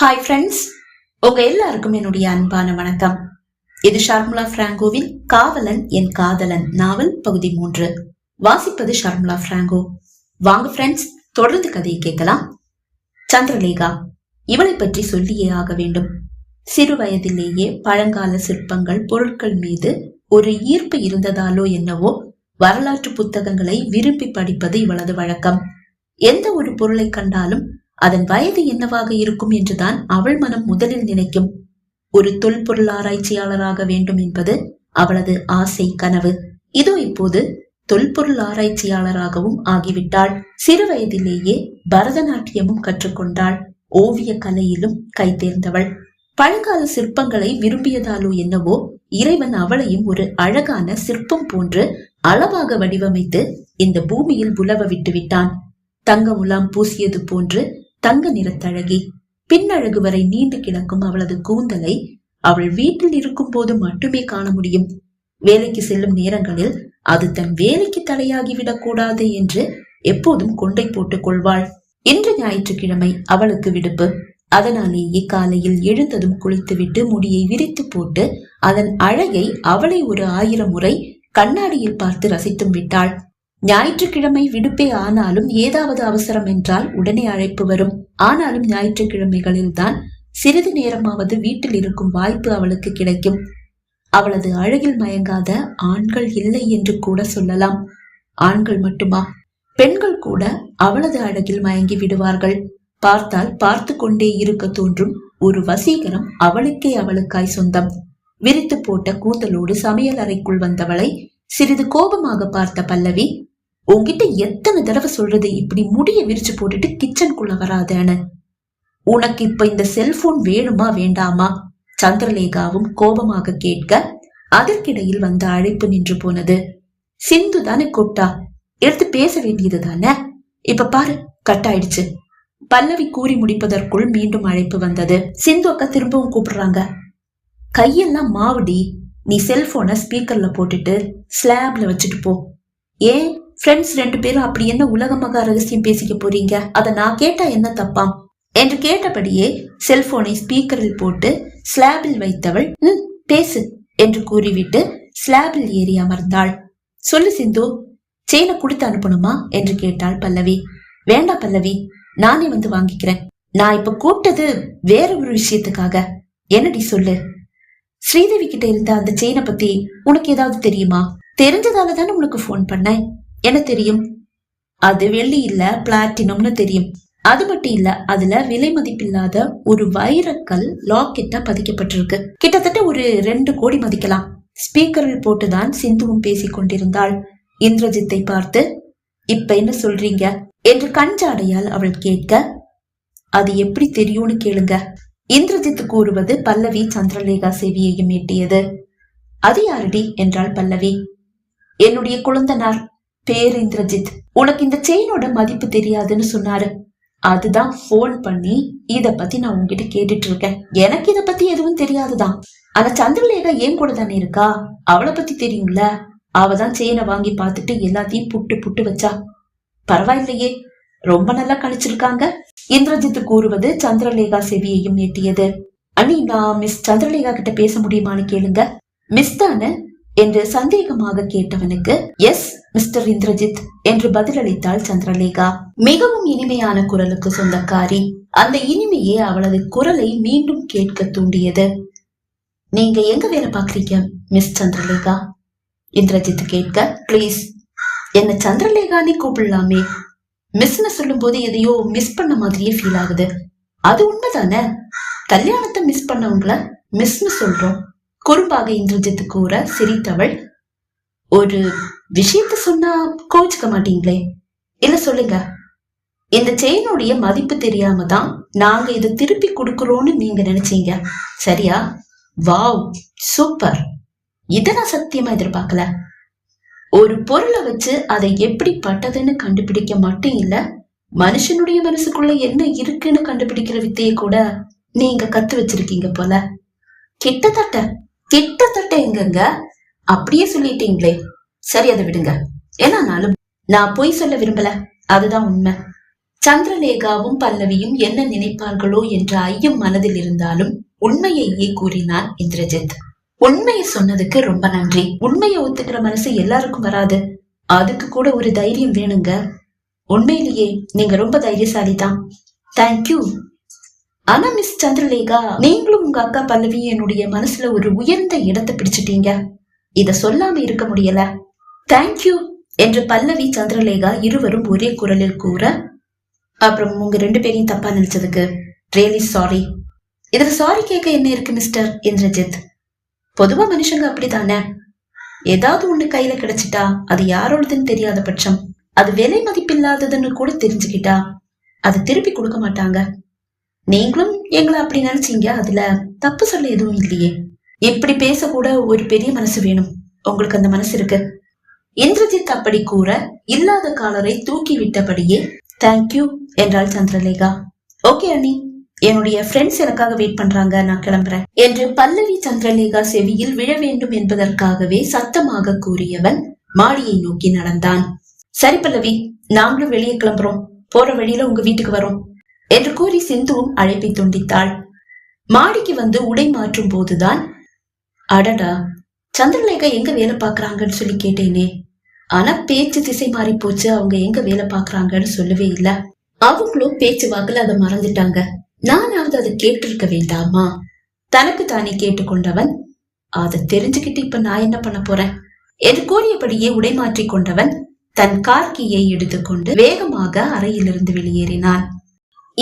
Hi friends உங்க எல்லாருக்கும் என்னுடைய அன்பான வணக்கம். இது ஷர்முலா பிராங்கோவின் காவலன் என் காதலன் நாவல் பகுதி மூன்று. வாசிப்பது ஷர்முலா பிராங்கோ. வாங்க ஃப்ரெண்ட்ஸ் தொடர்ந்து கதையை கேட்கலாம். சந்திரலேகா இவளை பற்றி சொல்லியே ஆக வேண்டும். சிறு வயதிலேயே பழங்கால சிற்பங்கள் பொருட்கள் மீது ஒரு ஈர்ப்பு இருந்ததாலோ என்னவோ வரலாற்று புத்தகங்களை விரும்பி படிப்பது இவளது வழக்கம். எந்த ஒரு பொருளை கண்டாலும் அதன் வயது என்னவாக இருக்கும் என்றுதான் அவள் மனம் முதலில் நினைக்கும். ஒரு தொல்பொருள் ஆராய்ச்சியாளராக வேண்டும் என்பது அவளது ஆசை கனவு. இதோ இப்போது தொல்பொருள் ஆராய்ச்சியாளராகவும் ஆகிவிட்டாள். சிறு வயதிலேயே பரதநாட்டியமும் கற்றுக்கொண்டாள். ஓவிய கலையிலும் கைதேர்ந்தவள் பழங்கால சிற்பங்களை விரும்பியதாலோ என்னவோ இறைவன் அவளையும் ஒரு அழகான சிற்பம் போன்று அளவாக வடிவமைத்து இந்த பூமியில் புலவ விட்டு விட்டான் தங்க முலாம் பூசியது போன்று தங்க நிறத்தழகி. பின்னழகு வரை நீண்டு கிடக்கும் அவளது கூந்தலை அவள் வீட்டில் இருக்கும் போது மட்டுமே காண முடியும். வேலைக்கு செல்லும் நேரங்களில் அது தன் வேலைக்கு தடையாகிவிடக் கூடாது என்று எப்போதும் கொண்டை போட்டுக் கொள்வாள். இன்று ஞாயிற்றுக்கிழமை அவளுக்கு விடுப்பு. அதனாலேயே காலையில் எழுந்ததும் குளித்துவிட்டு முடியை விரித்து போட்டு அதன் அழகை அவளை ஒரு ஆயிரம் முறை கண்ணாடியில் பார்த்து ரசித்தும் விட்டாள். ஞாயிற்றுக்கிழமை விடுப்பே ஆனாலும் ஏதாவது அவசரம் என்றால் உடனே அழைப்பு வரும். ஆனாலும் ஞாயிற்றுக்கிழமைகளில் தான் சிறிது நேரமாவது வீட்டில் இருக்கும் வாய்ப்பு அவளுக்கு கிடைக்கும். அவளது அழகில் மயங்காத ஆண்கள் இல்லை என்று கூட சொல்லலாம். ஆண்கள் மட்டுமா? பெண்கள் கூட அவளது அழகில் மயங்கி விடுவார்கள். பார்த்தால் பார்த்து கொண்டே இருக்க தோன்றும் ஒரு வசீகரம் அவளுக்கே அவளுக்காய் சொந்தம். விரித்து போட்ட கூந்தலோடு சமையல் அறைக்குள் வந்தவளை சிறிது கோபமாக பார்த்த பல்லவி உன்கிட்ட எத்தனை தடவை சொல்றது இப்படி முடிய விரிச்சு போட்டுட்டு கிச்சனுக்குள்ள வராதேன்னு உனக்கு இப்ப இந்த செல்போன் வேணுமா வேண்டாமா? சந்திரலேகாவும் கோபமாக கேட்க அதற்கிடையில் வந்த அழைப்பு நின்று போனது. சிந்து தானே கூப்பிட்டா? எடுத்து பேச வேண்டியது தானே? இப்ப பாரு கட் ஆயிடுச்சு பல்லவி கூறி முடிப்பதற்குள் மீண்டும் அழைப்பு வந்தது. சிந்து அக்கா திரும்பவும் கூப்பிடுறாங்க. கையெல்லாம் மாவுடி. நீ செல்போனை ஸ்பீக்கர்ல போட்டுட்டு ஸ்லாப்ல வச்சுட்டு போ. ஏன்? ஃப்ரெண்ட்ஸ் ரெண்டு பேரும் அப்படி என்ன உலகமாக ரகசியம் பேசிக்க போறீங்க? அதை நான் கேட்டா என்ன தப்பாம் என்று கேட்டபடியே செல்போனை ஸ்பீக்கரில் போட்டு ஸ்லாபில் வைத்தவள் ம் பேசு என்று கூறிவிட்டு ஸ்லாபில் ஏறி அமர்ந்தாள். சொல்லு சிந்து செயினை கொடுத்து அனுப்பணுமா? என்று கேட்டாள் பல்லவி. வேண்டாம் பல்லவி நானே வந்து வாங்கிக்கிறேன். நான் இப்ப கூப்பிட்டது வேற ஒரு விஷயத்துக்காக. என்னடி சொல்லு? ஸ்ரீதேவி கிட்ட இருந்த அந்த செயினை பத்தி உனக்கு ஏதாவது தெரியுமா? தெரிஞ்சதால தானே உனக்கு ஃபோன் பண்ணேன். என்ன தெரியும்? அது வெள்ளி இல்ல பிளாட்டினம்னு தெரியும். அது மட்டும் இல்ல அதுல விலை மதிப்பில்லாத ஒரு வைரக்கல் லாக்கெட்டா பதிக்கப்பட்டிருக்கு. கிட்டத்தட்ட ஒரு ரெண்டு கோடி மதிக்கலாம். ஸ்பீக்கரில் போட்டுதான் சிந்துவும் பேசிக் கொண்டிருந்தாள். இந்திரஜித்தை பார்த்து இப்ப என்ன சொல்றீங்க? என்று கஞ்சாடையால் அவள் கேட்க அது எப்படி தெரியும்னு கேளுங்க. இந்திரஜித் கூறுவது பல்லவி சந்திரலேகா செவியையும் எட்டியது. அது யாரடி? என்றாள் பல்லவி. என்னுடைய குழந்தனார். பேர் இந்திரஜித். உனக்கு இந்த செயினோட மதிப்பு தெரியாதுன்னு சொன்னாரு. அதுதான் போன் பண்ணி இத பத்தி நான் உங்ககிட்ட கேட்டுட்டு இருக்கேன் எனக்கு இத பத்தி எதுவும் தெரியாதுதான். ஆனா சந்திரலேகா ஏன் கூட தானே இருக்கா? அவளை பத்தி தெரியும்ல. அவ தான் செயினை வாங்கி பார்த்துட்டு எல்லாத்தையும் புட்டு புட்டு வச்சா. பரவாயில்லையே. ரொம்ப நல்லா கழிச்சிருக்காங்க. இந்திரஜித் கூறுவது சந்திரலேகா செவியையும் எட்டியது அண்ணி நான் மிஸ் சந்திரலேகா கிட்ட பேச முடியுமான்னு கேளுங்க. மிஸ் தானே? என்று சந்தேகமாக கேட்டவனுக்கு எஸ் மிஸ்டர் இந்திரஜித் என்று பதிலளித்தாள் சந்திரலேகா. மிகவும் இனிமையான குரலுக்கு சொந்தக்காரி. அந்த இனிமையே அவளது குரலை மீண்டும் கேட்க தூண்டியது. நீங்க எங்க வேலை பாக்குறீங்க மிஸ் சந்திரலேகா? இந்திரஜித் கேட்க ப்ளீஸ் என்ன சந்திரலேகானே கூப்பிடலாமே. மிஸ்னு சொல்லும் போது எதையோ மிஸ் பண்ண மாதிரியே ஃபீல் ஆகுது. அது உண்மைதானே? கல்யாணத்தை மிஸ் பண்ணவங்கள மிஸ்னு சொல்றோம். குறும்பாக இந்திரஜித் கூற சிரித்தவள் ஒரு விஷயத்த சொன்னா கோச்சுக்க மாட்டீங்களே? இல்ல சொல்லுங்க? இந்த செயினுடைய மதிப்பு தெரியாம தான் நாங்க இதை திருப்பி கொடுக்கறோம்னு நீங்க நினைச்சீங்க. சரியா? வாவ்! சூப்பர்! இத நான் சத்தியமா எதிர்பார்க்கல. ஒரு பொருளை வச்சு அதை எப்படி பட்டதுன்னு கண்டுபிடிக்க மட்டும் இல்ல மனுஷனுடைய மனசுக்குள்ள என்ன இருக்குன்னு கண்டுபிடிக்கிற வித்தையை கூட நீங்க கத்து வச்சிருக்கீங்க போல. கிட்டத்தட்ட கிட்டத்தட்ட எங்கங்க? அப்படியே சொல்லிட்டீங்களே. சரி அதை விடுங்க. என்னானாலும் நான் பொய் சொல்ல விரும்பல. அதுதான் உண்மை. சந்திரலேகாவும் பல்லவியும் என்ன நினைப்பார்களோ என்ற ஐயம் மனதில் இருந்தாலும் உண்மையையே கூறினான் இந்திரஜித். உண்மையை சொன்னதுக்கு ரொம்ப நன்றி. உண்மையை ஒத்துக்கிற மனசு எல்லாருக்கும் வராது. அதுக்கு கூட ஒரு தைரியம் வேணுங்க. உண்மையிலேயே நீங்க ரொம்ப தைரியசாலி தான் தேங்க்யூ ஆனா மிஸ் சந்திரலேகா நீங்களும் உங்க அக்கா பல்லவி என்னுடைய மனசுல ஒரு உயர்ந்த இடத்தை பிடிச்சிட்டீங்க. இத சொல்லாம இருக்க முடியல. தேங்க்யூ என்று பல்லவி சந்திரலேகா இருவரும் ஒரே குரலில் கூற அப்புறம் உங்க ரெண்டு பேரையும் தப்பா நினைச்சதுக்கு ரியலி சாரி இதுல சாரி கேட்க என்ன இருக்கு மிஸ்டர் இந்திரஜித்? பொதுவா மனுஷங்க அப்படித்தானே? ஏதாவது ஒண்ணு கையில கிடைச்சிட்டா அது யாரோடதுன்னு தெரியாத பட்சம். அது விலை மதிப்பில்லாததுன்னு கூட தெரிஞ்சுக்கிட்டா அது திருப்பி கொடுக்க மாட்டாங்க. நீங்களும் எங்களை அப்படி நினைச்சீங்க அதுல தப்பு சொல்ல எதுவும் இல்லையே. இப்படி பேசக்கூட ஒரு பெரிய மனசு வேணும். உங்களுக்கு அந்த மனசு இருக்கு. இந்திரஜித் அப்படி கூற இல்லாத காலரை தூக்கி விட்டபடியே தேங்க்யூ என்றாள் சந்திரலேகா. ஓகே அண்ணி. என்னுடைய ஃப்ரெண்ட்ஸ் எனக்காக வெயிட் பண்றாங்க. நான் கிளம்புறேன் என்று பல்லவி சந்திரலேகா செவியில் விழ வேண்டும் என்பதற்காகவே சத்தமாக கூறியவன் மாடியை நோக்கி நடந்தான். சரி பல்லவி நாங்களும் வெளியே கிளம்புறோம். போற வழியில உங்க வீட்டுக்கு வரோம் என்று கூறி சிந்துவும் அழைப்பை துண்டித்தாள். மாடிக்கு வந்து உடை மாற்றும் போதுதான் அடடா சந்திரலேகா எங்க வேலை பாக்குறாங்கன்னு சொல்லி கேட்டேனே. ஆனா பேச்சு திசை மாறி போச்சு அவங்க எங்க வேலை பாக்குறாங்கன்னு சொல்லவே இல்ல. அவங்களும் பேச்சு வாக்குல அதை மறந்துட்டாங்க. நானாவது அதை கேட்டிருக்க வேண்டாமா? தனக்கு தானே கேட்டுக்கொண்டவன். அதை தெரிஞ்சுக்கிட்டு இப்ப நான் என்ன பண்ண போறேன்? என்று கூறியபடியே உடை மாற்றிக் கொண்டவன். தன் கார்கியை எடுத்துக்கொண்டு வேகமாக அறையிலிருந்து வெளியேறினான்.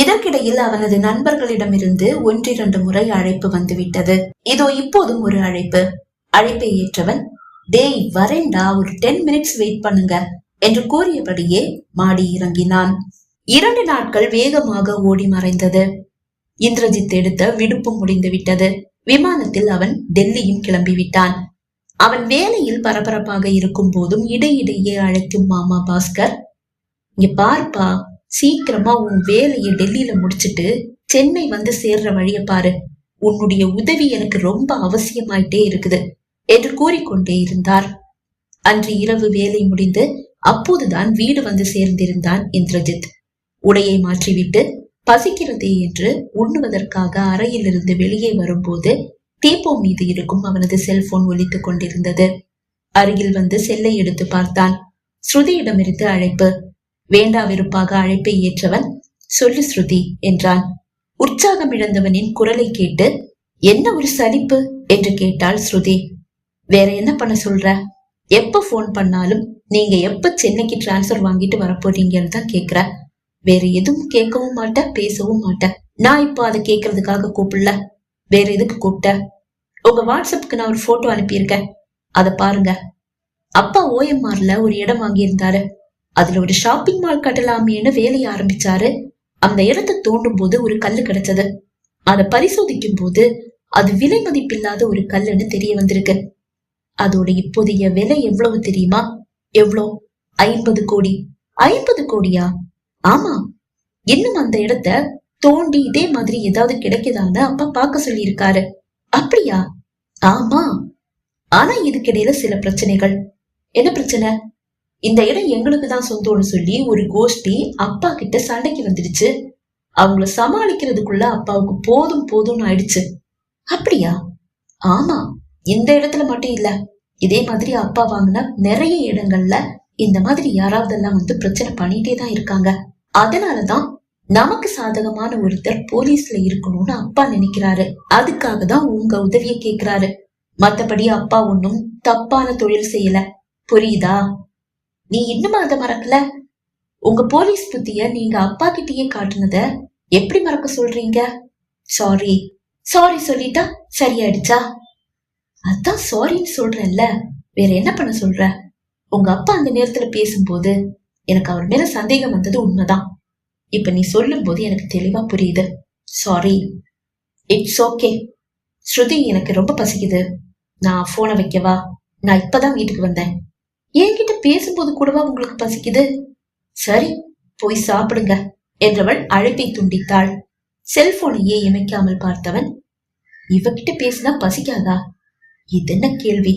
இதற்கிடையில் அவனது நண்பர்களிடமிருந்து ஒன்றிரண்டு முறை அழைப்பு வந்துவிட்டது. இதோ இப்போதும் ஒரு அழைப்பு. அழைப்பை ஏற்றவன் டேய் வரேண்டா ஒரு டென் மினிட்ஸ் வெயிட் பண்ணுங்க என்று கூறியபடியே மாடி இறங்கினான். இரண்டு நாட்கள் வேகமாக ஓடி மறைந்தது. இந்திரஜித் எடுத்த விடுப்பு முடிந்து விட்டது. விமானத்தில் அவன் டெல்லியும் கிளம்பிவிட்டான் அவன் வேலையில் பரபரப்பாக இருக்கும் போதும் இடையிடையே அழைக்கும் மாமா பாஸ்கர் இங்க பார்ப்பா சீக்கிரமா உன் வேலையை டெல்லியில முடிச்சிட்டு சென்னை வந்து சேர்ற வழிய பாரு. உன்னுடைய உதவி எனக்கு ரொம்ப அவசியமாயிட்டே இருக்குது. என்று கூறிக்கொண்டே இருந்தார். அன்று இரவு வேலை முடிந்து அப்போதுதான் வீடு வந்து சேர்ந்திருந்தான் இந்திரஜித். உடையை மாற்றிவிட்டு பசிக்கிறதே என்று உண்ணுவதற்காக அறையிலிருந்து வெளியே வரும்போது தீபோ மீது இருக்கும் அவனது செல்போன் ஒலித்துக் கொண்டிருந்தது. அருகில் வந்து செல்லை எடுத்து பார்த்தான். ஸ்ருதியிடமிருந்து அழைப்பு வேண்டா வெறுப்பாக அழைப்பை ஏற்றவன் சொல்லு ஸ்ருதி என்றான். உற்சாகம் இழந்தவனின் குரலை கேட்டு என்ன ஒரு சலிப்பு? என்று கேட்டாள் ஸ்ருதி. வேற என்ன பண்ண சொல்ற? எப்ப போன் பண்ணாலும் நீங்க எப்ப சென்னைக்கு டிரான்ஸ்பர் வாங்கிட்டு வரப்போறீங்கன்னு தான் கேக்குற. வேற எதுவும் கேட்கவும் மாட்ட பேசவும் மாட்டேன் நான் இப்போ அதை கேட்கறதுக்காக கூப்பிடல. வேற எதுக்கு கூப்பிட்ட? உங்க வாட்ஸ்அப்புக்கு நான் ஒரு போட்டோ அனுப்பியிருக்கேன். அதை பாருங்க. அப்பா ஓஎம்ஆர்ல ஒரு இடம் வாங்கியிருந்தாரு. அதுல ஒரு ஷாப்பிங் மால் கட்டலாமேன்னு வேலையை ஆரம்பிச்சாரு. அந்த இடத்தை தோண்டும் போது ஒரு கல்லு கிடைச்சது. அதை பரிசோதிக்கும் போது அது விலை மதிப்பில்லாத ஒரு கல்லுன்னு தெரிய வந்திருக்கு. அதோட இப்போதைய விலை எவ்வளவு தெரியுமா? எவ்வளோ? ஐம்பது கோடி. ஐம்பது கோடியா? ஆமா. இன்னும் அந்த இடத்த தோண்டி இதே மாதிரி ஏதாவது கிடைக்குதான்னு அப்பா பார்க்க சொல்லியிருக்காரு. அப்படியா? ஆமா. ஆனா இதுக்கிடையில சில பிரச்சனைகள். என்ன பிரச்சனை? இந்த இடம் எங்களுக்கு தான் சொந்தம்னு சொல்லி ஒரு கோஷ்டி அப்பா கிட்ட சண்டைக்கு வந்துடுச்சு. அவங்கள சமாளிக்கிறதுக்குள்ள அப்பாவுக்கு போதும் போதும்னு ஆயிடுச்சு. அப்படியா? ஆமா இந்த இடத்துல மட்டும் இல்ல. இதே மாதிரி அப்பா வாங்கின நிறைய இடங்கள்ல இந்த மாதிரி யாராவது எல்லாம் வந்து பிரச்சனை பண்ணிட்டே தான் இருக்காங்க. அதனாலதான் நமக்கு சாதகமான ஒருத்தர் போலீஸ்ல இருக்கணும்னு அப்பா நினைக்கிறாரு. அதுக்காக தான் உங்க உதவிய கேக்குறாரு. மத்தபடி அப்பா ஒன்னும் தப்பான தொழில் செய்யல. புரியுதா? நீ இன்னும் அதை மறக்கல? உங்க போலீஸ் புத்திய நீங்க அப்பா கிட்டயே காட்டுனத எப்படி மறக்க சொல்றீங்க? சாரி சாரி சொல்லிட்டா சரியாயிடுச்சா? அதான் சாரின்னு சொல்றேன்ல. வேற என்ன பண்ண சொல்ற? உங்க அப்பா அந்த நேரத்துல பேசும்போது எனக்கு அவர் மேல சந்தேகம் வந்தது உண்மைதான். இப்ப நீ சொல்லும் போது எனக்கு தெளிவா புரியுது. சாரி இட்ஸ் ஓகே ஸ்ருதி எனக்கு ரொம்ப பசிக்குது. நான் போனை வைக்கவா? நான் இப்பதான் வீட்டுக்கு வந்தேன். என்கிட்ட பேசும்போது கூடவா உங்களுக்கு பசிக்குது? சரி போய் சாப்பிடுங்க என்றவள் அழைப்பை துண்டித்தாள். செல்போனையே இமைக்காமல் பார்த்தவன் இவகிட்ட பேசினா பசிக்காதா? இது என்ன கேள்வி?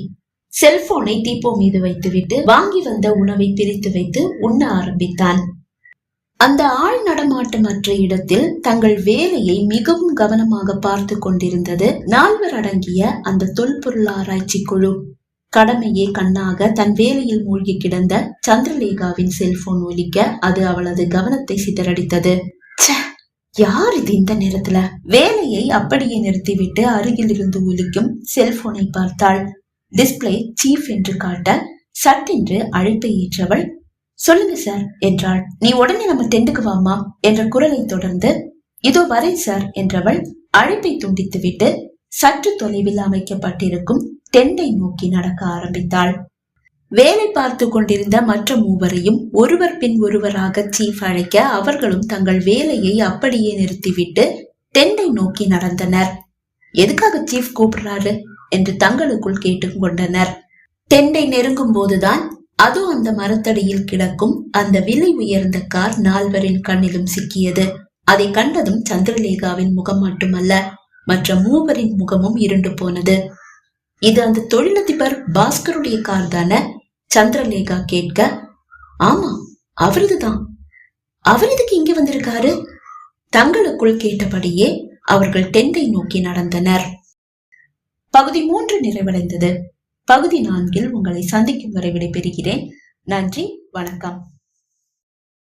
செல்போனை தீப்போ மீது வைத்துவிட்டு வாங்கி வந்த உணவை பிரித்து வைத்து உண்ண ஆரம்பித்தான். அந்த ஆள் நடமாட்டமற்ற இடத்தில் தங்கள் வேலையை மிகவும் கவனமாக பார்த்து கொண்டிருந்தது நால்வர் அடங்கிய அந்த தொல்பொருள் ஆராய்ச்சி குழு. கடமையே கண்ணாக தன் வேலையில் மூழ்கி கிடந்த சந்திரலேகாவின் செல்போன் ஒலிக்க அது அவளது கவனத்தை சிதறடித்தது. யார் இது இந்த நேரத்துல? வேலையை அப்படியே நிறுத்திவிட்டு அருகில் இருந்து ஒலிக்கும் செல்போனை பார்த்தாள். டிஸ்பிளே சீஃப் என்று காட்ட சட்டென்று அழைப்பை ஏற்றவள் சொல்லுங்க சார் என்றாள். நீ உடனே நம்ம டெண்டுக்கு வாமா என்ற குரலை தொடர்ந்து இதோ வரேன் சார் என்றவள் அழைப்பை துண்டித்துவிட்டு சற்று தொலைவில் அமைக்கப்பட்டிருக்கும் டெண்டை நோக்கி நடக்க ஆரம்பித்தாள். வேலை பார்த்து கொண்டிருந்த மற்ற மூவரையும் ஒருவர் பின் ஒருவராக சீஃப் அழைக்க அவர்களும் தங்கள் வேலையை அப்படியே நிறுத்திவிட்டு தென்னை நோக்கி நடந்தனர். எதுக்காக சீஃப் கூப்பிடுறாரு? என்று தங்களுக்குள் கேட்டுக்கொண்டனர் தென்னை நெருங்கும் போதுதான் அது அந்த மரத்தடியில் கிடக்கும் அந்த விலை உயர்ந்த கார் நால்வரின் கண்ணிலும் சிக்கியது. அதை கண்டதும் சந்திரலேகாவின் முகம் மட்டுமல்ல மற்ற மூவரின் முகமும் இருண்டு போனது. இது அந்த தொழிலதிபர் பாஸ்கருடைய கார் தானே? சந்திரலேகா கேட்க. ஆமா அவரதுதான். அவர் இதுக்கு இங்க வந்திருக்காரு? தங்களுக்குள் கேட்டபடியே அவர்கள் டெண்டை நோக்கி நடந்தனர். பகுதி மூன்று நிறைவடைந்தது. பகுதி நான்கில் உங்களை சந்திக்கும் வரை விடைபெறுகிறேன். நன்றி வணக்கம்.